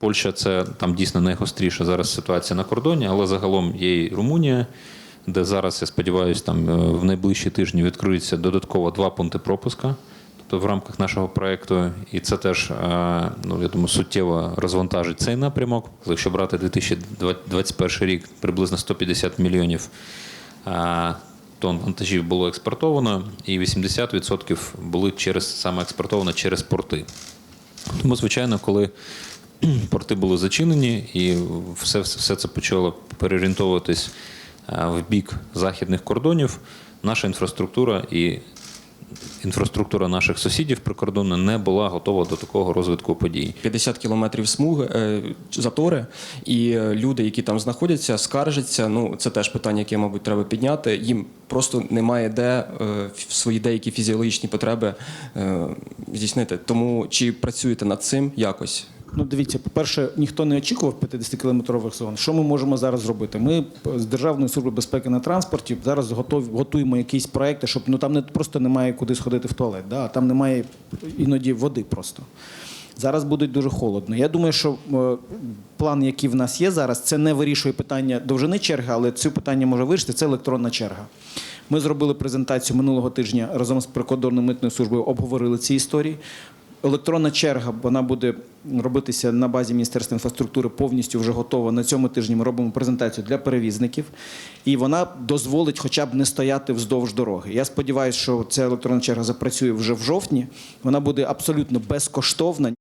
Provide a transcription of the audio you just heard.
Польща це там дійсно найгостріша зараз ситуація на кордоні, але загалом є і Румунія, де зараз, я сподіваюся, там е, в найближчі тижні відкриються додатково два пункти пропуска. Тобто в рамках нашого проекту, і це теж е, ну я думаю, суттєво розвантажить цей напрямок. Якщо брати 2021 рік, приблизно 150 мільйонів е, тонн вантажів було експортовано, і 80% були через саме експортовано через порти. Тому, звичайно, коли порти були зачинені і все, все це почало переорієнтовуватись е, в бік західних кордонів, наша інфраструктура і інфраструктура наших сусідів прикордонна не була готова до такого розвитку подій. 50 кілометрів смуги е, затори, і е, люди, які там знаходяться, скаржаться. Ну це теж питання, яке, мабуть, треба підняти. Їм просто немає де в свої деякі фізіологічні потреби здійснити. Тому чи працюєте над цим якось? Ну, дивіться, по-перше, ніхто не очікував 50-кілометрових зон. Що ми можемо зараз зробити? Ми з Державної служби безпеки на транспорті зараз готові, готуємо якісь проекти, щоб ну там не просто немає куди сходити в туалет, да? а там немає іноді води просто. Зараз буде дуже холодно. Я думаю, що е, план, який в нас є зараз, це не вирішує питання довжини черги, але це питання може вирішити. Це електронна черга. Ми зробили презентацію минулого тижня разом з прикордонною митною службою, обговорили ці історії. Електронна черга вона буде робитися на базі Міністерства інфраструктури повністю вже готова. На цьому тижні ми робимо презентацію для перевізників, і вона дозволить хоча б не стояти вздовж дороги. Я сподіваюся, що ця електронна черга запрацює вже в жовтні. Вона буде абсолютно безкоштовна.